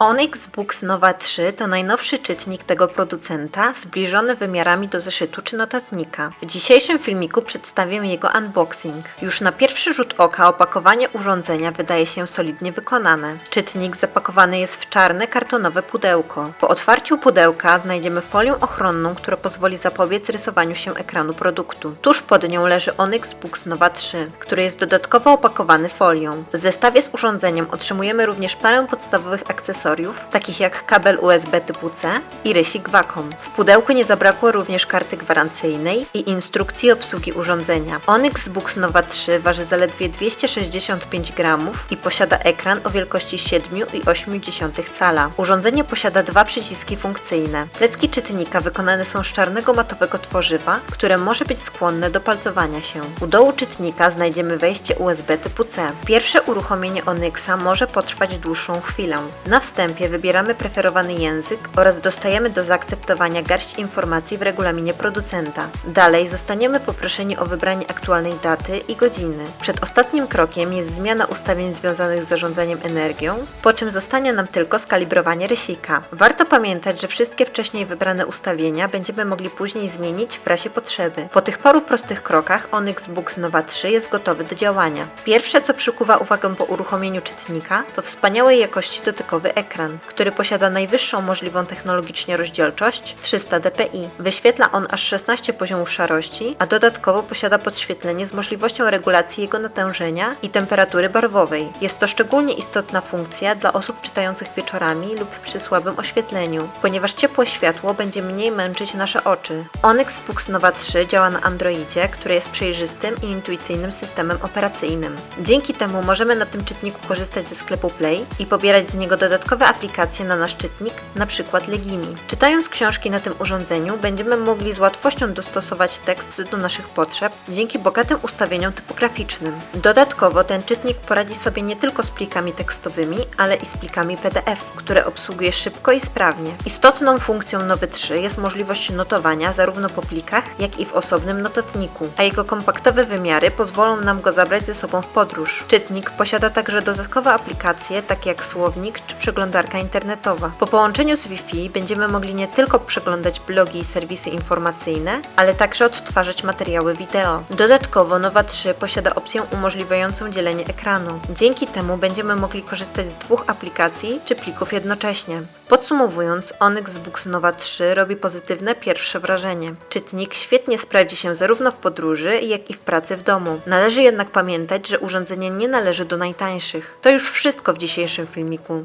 Onyx Books Nova 3 to najnowszy czytnik tego producenta, zbliżony wymiarami do zeszytu czy notatnika. W dzisiejszym filmiku przedstawię jego unboxing. Już na pierwszy rzut oka opakowanie urządzenia wydaje się solidnie wykonane. Czytnik zapakowany jest w czarne kartonowe pudełko. Po otwarciu pudełka znajdziemy folię ochronną, która pozwoli zapobiec rysowaniu się ekranu produktu. Tuż pod nią leży Onyx Books Nova 3, który jest dodatkowo opakowany folią. W zestawie z urządzeniem otrzymujemy również parę podstawowych akcesoriów, takich jak kabel USB typu C i rysik Wacom. W pudełku nie zabrakło również karty gwarancyjnej i instrukcji obsługi urządzenia. Onyx Books Nova 3 waży zaledwie 265 gramów i posiada ekran o wielkości 7,8 cala. Urządzenie posiada dwa przyciski funkcyjne. Plecki czytnika wykonane są z czarnego matowego tworzywa, które może być skłonne do palcowania się. U dołu czytnika znajdziemy wejście USB typu C. Pierwsze uruchomienie Onyxa może potrwać dłuższą chwilę. Na wstępie wybieramy preferowany język oraz dostajemy do zaakceptowania garść informacji w regulaminie producenta. Dalej zostaniemy poproszeni o wybranie aktualnej daty i godziny. Przed ostatnim krokiem jest zmiana ustawień związanych z zarządzaniem energią, po czym zostanie nam tylko skalibrowanie rysika. Warto pamiętać, że wszystkie wcześniej wybrane ustawienia będziemy mogli później zmienić w razie potrzeby. Po tych paru prostych krokach Onyx Books Nova 3 jest gotowy do działania. Pierwsze, co przykuwa uwagę po uruchomieniu czytnika, to wspaniałej jakości dotykowy ekran, który posiada najwyższą możliwą technologicznie rozdzielczość 300 dpi. Wyświetla on aż 16 poziomów szarości, a dodatkowo posiada podświetlenie z możliwością regulacji jego natężenia i temperatury barwowej. Jest to szczególnie istotna funkcja dla osób czytających wieczorami lub przy słabym oświetleniu, ponieważ ciepłe światło będzie mniej męczyć nasze oczy. Onyx Books Nova 3 działa na Androidzie, który jest przejrzystym i intuicyjnym systemem operacyjnym. Dzięki temu możemy na tym czytniku korzystać ze sklepu Play i pobierać z niego dodatkowe aplikacje na nasz czytnik, np. Legimi. Czytając książki na tym urządzeniu, będziemy mogli z łatwością dostosować tekst do naszych potrzeb dzięki bogatym ustawieniom typograficznym. Dodatkowo ten czytnik poradzi sobie nie tylko z plikami tekstowymi, ale i z plikami PDF, które obsługuje szybko i sprawnie. Istotną funkcją Nowy 3 jest możliwość notowania zarówno po plikach, jak i w osobnym notatniku, a jego kompaktowe wymiary pozwolą nam go zabrać ze sobą w podróż. Czytnik posiada także dodatkowe aplikacje, takie jak słownik czy przeglądarka internetowa. Po połączeniu z Wi-Fi będziemy mogli nie tylko przeglądać blogi i serwisy informacyjne, ale także odtwarzać materiały wideo. Dodatkowo Nowa 3 posiada opcję umożliwiającą dzielenie ekranu. Dzięki temu będziemy mogli korzystać z dwóch aplikacji czy plików jednocześnie. Podsumowując, Onyx Books Nova 3 robi pozytywne pierwsze wrażenie. Czytnik świetnie sprawdzi się zarówno w podróży, jak i w pracy w domu. Należy jednak pamiętać, że urządzenie nie należy do najtańszych. To już wszystko w dzisiejszym filmiku.